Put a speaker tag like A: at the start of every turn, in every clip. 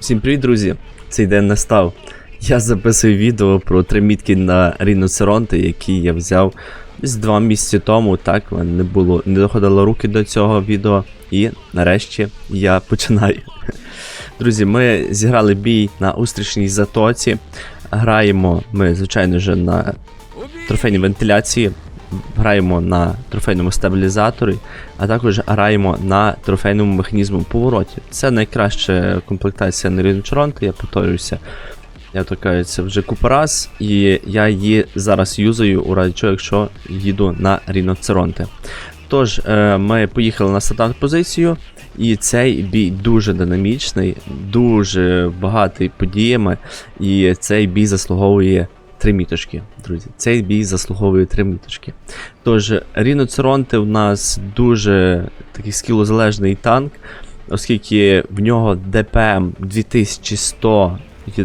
A: Всім привіт, друзі! Цей день настав. Я записую відео про три мітки на ріноцеронти, які я взяв десь два місяці тому. Так, мене не було, не доходило руки до цього відео. І нарешті я починаю. Друзі, ми зіграли бій на устрічній затоці. Граємо ми, звичайно вже на трофейній вентиляції. Граємо на трофейному стабілізаторі, а також граємо на трофейному механізму повороті. Це найкраща комплектація на ріночоронки, я повторююся. Я така це вже купа і я її зараз юзаю у разі чого, якщо їду на ріноцеронти. Тож, е, ми поїхали на стартову позицію, і цей бій дуже динамічний, дуже багатий подіями, і цей бій заслуговує три міточки, друзі. Цей бій заслуговує три міточки. Тож, ріноцеронти в нас дуже такий скілозалежний танк, оскільки в нього ДПМ 2100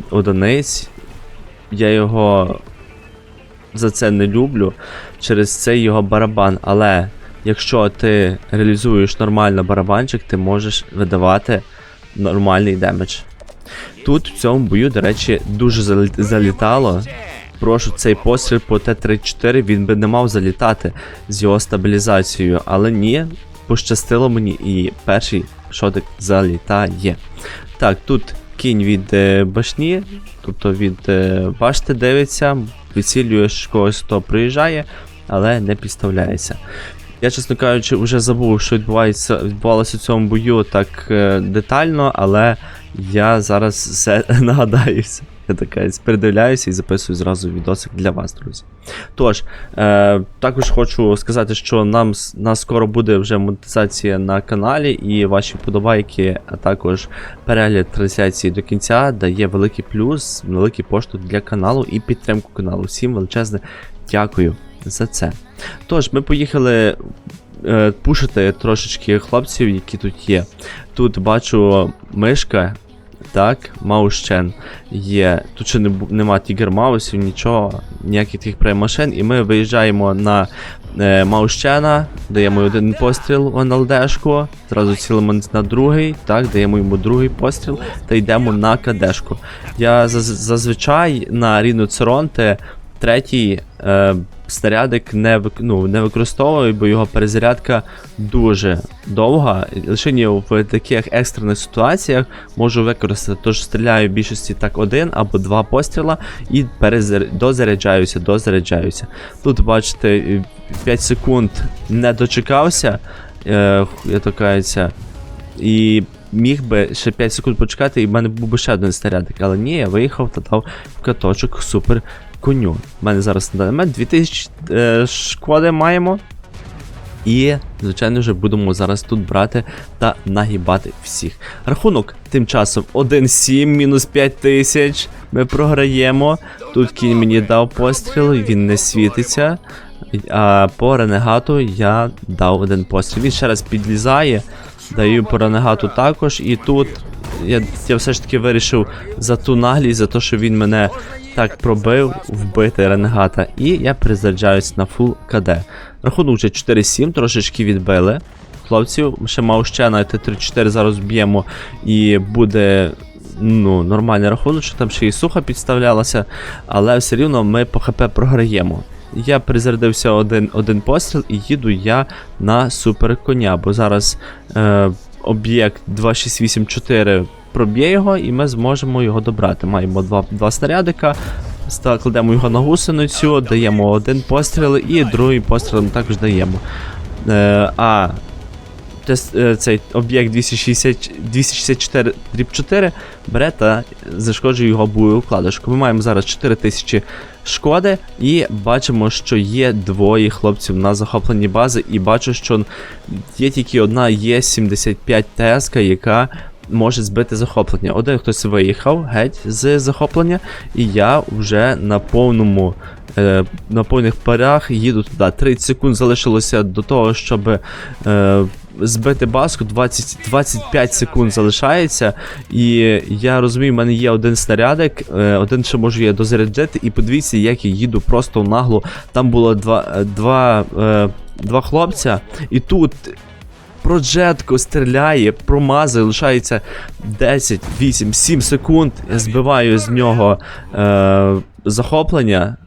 A: одиниць. Я його за це не люблю через цей його барабан. Але якщо ти реалізуєш нормально барабанчик, ти можеш видавати нормальний демедж. Тут в цьому бою, до речі, дуже залітало. Прошу цей постріл по Т-34, він би не мав залітати з його стабілізацією, але ні, пощастило мені і перший шотик залітає. Так, тут кінь від е, башні, тобто від е, башти дивиться, вицілюєш когось, хто приїжджає, але не підставляється. Я, чесно кажучи, вже забув, що відбувається, відбувалося у цьому бою так е, детально, але я зараз все нагадаюся. Я така передивляюся і записую зразу відосик для вас, друзі. Тож, е, також хочу сказати, що нам нас скоро буде вже монетизація на каналі, і ваші вподобайки, а також перегляд трансляції до кінця дає великий плюс, великий поштовх для каналу і підтримку каналу. Всім величезне дякую за це. Тож, ми поїхали е, пушити трошечки хлопців, які тут є. Тут бачу мишка. Так, Маущен є. Тут ще не, нема тігер маусів, нічого, ніяких таких преймашин. І ми виїжджаємо на е, Маущена, даємо один постріл в НЛДшку, зразу цілимо на другий, так, даємо йому другий постріл та йдемо на КДшку. Я заз- зазвичай на Ріну Церонте третій е, снарядик не, ну, не використовую, бо його перезарядка дуже довга. Лише в таких екстрених ситуаціях можу використати. Тож стріляю в більшості так один або два постріла і перезар... дозаряджаюся, дозаряджаюся. Тут, бачите, 5 секунд не дочекався, е, я токається, і міг би ще 5 секунд почекати, і в мене був би ще один снарядик. Але ні, я виїхав та дав в каточок супер коню. У мене зараз на даний момент 2000 е, шкоди маємо. І, звичайно ж, будемо зараз тут брати та нагибати всіх. Рахунок тим часом 1-7, мінус 5 тисяч. Ми програємо. Тут кінь мені дав постріл, він не світиться. А по ренегату я дав один постріл. Він ще раз підлізає. Даю по ренегату також. І тут я, я все ж таки вирішив за ту наглість, за те, що він мене так пробив, вбити ренегата. І я перезаряджаюсь на фул КД. Рахунок вже 4-7, трошечки відбили. Хлопців, ще мав ще на Т-34 зараз б'ємо і буде ну, нормальний рахунок, що там ще і суха підставлялася, але все рівно ми по ХП програємо. Я перезарядився один, один постріл і їду я на супер коня, бо зараз е, об'єкт 2684 проб'є його, і ми зможемо його добрати. Маємо два, два снарядика. Кладемо його на гусеницю, даємо один постріл і другий постріл також даємо. Е, а цей об'єкт 264 дріб 4 бере та зашкоджує його бойову вкладишку. Ми маємо зараз 4000 шкоди, і бачимо, що є двоє хлопців на захопленні бази, і бачу, що є тільки одна Є75 ТСК, яка може збити захоплення. Один хтось виїхав геть з захоплення, і я вже на повному. е, На повних парах їду туди. 30 секунд залишилося до того, щоб е, збити баску. 20, 25 секунд залишається. І я розумію, в мене є один снарядик, е, один ще можу я дозаряджати, і подивіться, як я їду просто нагло. Там було два, е, два, е, два хлопця, і тут Проджетко стріляє, промазує, лишається 10, 8, 7 секунд. Я збиваю з нього е, захоплення.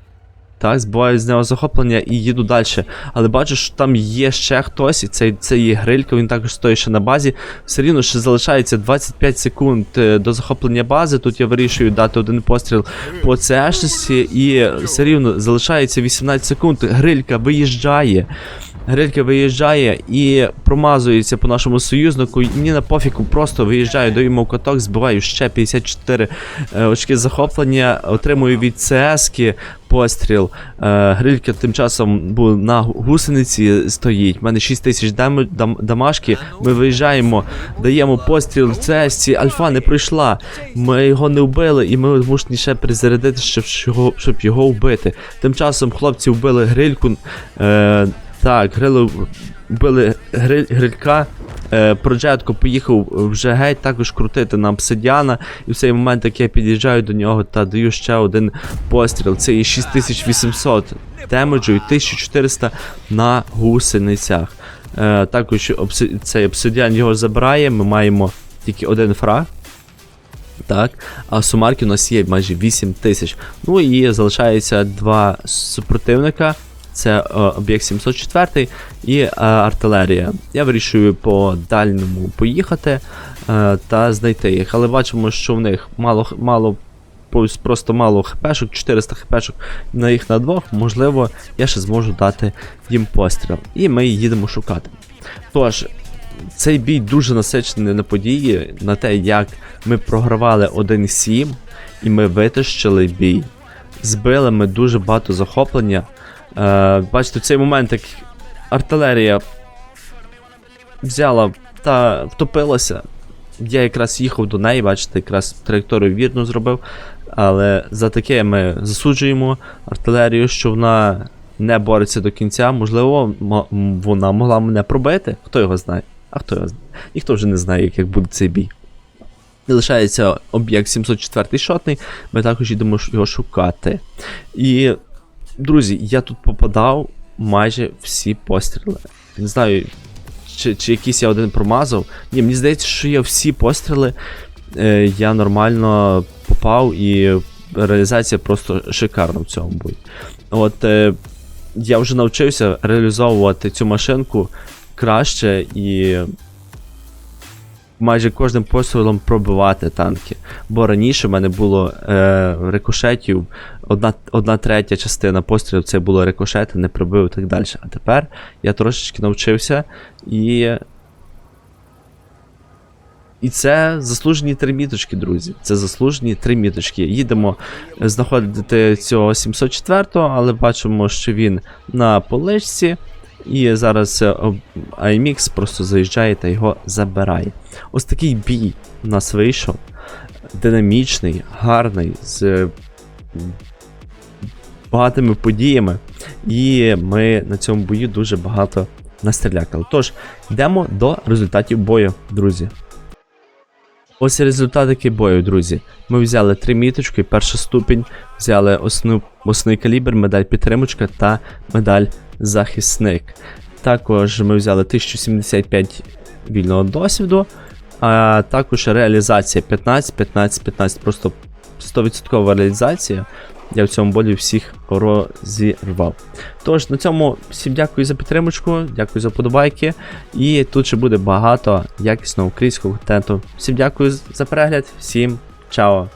A: Так, збиваю з нього захоплення і їду далі. Але бачу, що там є ще хтось, і це, це є грилька, він також стоїть ще на базі. Все рівно ще залишається 25 секунд е, до захоплення бази. Тут я вирішую дати один постріл по цешності, і все рівно залишається 18 секунд. Грилька виїжджає. Грилька виїжджає і промазується по нашому союзнику. І Мені на пофіку просто виїжджаю, даю йому каток, збиваю ще 54 е, очки захоплення, отримую від ЦСки постріл. Е, Грилька тим часом був на гусениці стоїть. У мене 6 тисяч дам, дам, дамашки. Ми виїжджаємо, даємо постріл в ЦСці. Альфа не пройшла. Ми його не вбили, і ми змушені ще перезарядити, щоб його, щоб його вбити. Тим часом хлопці вбили грильку. Е, так, грили, вбили гриль, грилька. Е, Проджетко поїхав вже геть також крутити на обсидіана. І в цей момент, як я під'їжджаю до нього та даю ще один постріл. Це є 6800 демеджу і 1400 на гусеницях. Е, також обси- цей обсидіан його забирає. Ми маємо тільки один фраг. Так, а сумарки у нас є майже 8 тисяч. Ну і залишається два супротивника. Це е, об'єкт 704 і е, артилерія. Я вирішую по дальньому поїхати е, та знайти їх. Але бачимо, що в них мало мало просто мало хпшок, 400 хпшок на їх на двох. Можливо, я ще зможу дати їм постріл. І ми їдемо шукати. Тож, цей бій дуже насичений на події, на те, як ми програвали 1-7, і ми витащили бій. Збили ми дуже багато захоплення. Е, бачите, в цей момент, як артилерія взяла та втопилася. Я якраз їхав до неї, бачите, якраз траєкторію вірно зробив. Але за таке ми засуджуємо артилерію, що вона не бореться до кінця. Можливо, вона могла мене пробити. Хто його знає? А хто його знає? Ніхто вже не знає, як, буде цей бій. Лишається об'єкт 704 шотний, ми також йдемо його шукати. І, друзі, я тут попадав майже всі постріли. Не знаю, чи, чи якийсь я один промазав. Ні, мені здається, що я всі постріли е, я нормально попав, і реалізація просто шикарна в цьому бою. От е, я вже навчився реалізовувати цю машинку краще і майже кожним пострілом пробивати танки. Бо раніше в мене було е, рикошетів, одна, одна третя частина пострілів це було рикошети, не пробив і так далі. А тепер я трошечки навчився і. І це заслужені три міточки, друзі. Це заслужені три міточки. Їдемо знаходити цього 704-го, але бачимо, що він на поличці. І зараз е, IMX просто заїжджає та його забирає. Ось такий бій у нас вийшов. Динамічний, гарний, з е, багатими подіями. І ми на цьому бою дуже багато настрілякали. Тож, йдемо до результатів бою, друзі. Ось результатики результати бою, друзі. Ми взяли три міточки, перший ступінь, взяли основ... основний калібр, медаль підтримочка та медаль захисник. Також ми взяли 1075 вільного досвіду, а також реалізація 15, 15, 15, просто 100% реалізація. Я в цьому болі всіх розірвав. Тож, на цьому всім дякую за підтримочку, дякую за подобайки. І тут ще буде багато якісного українського контенту. Всім дякую за перегляд, всім чао!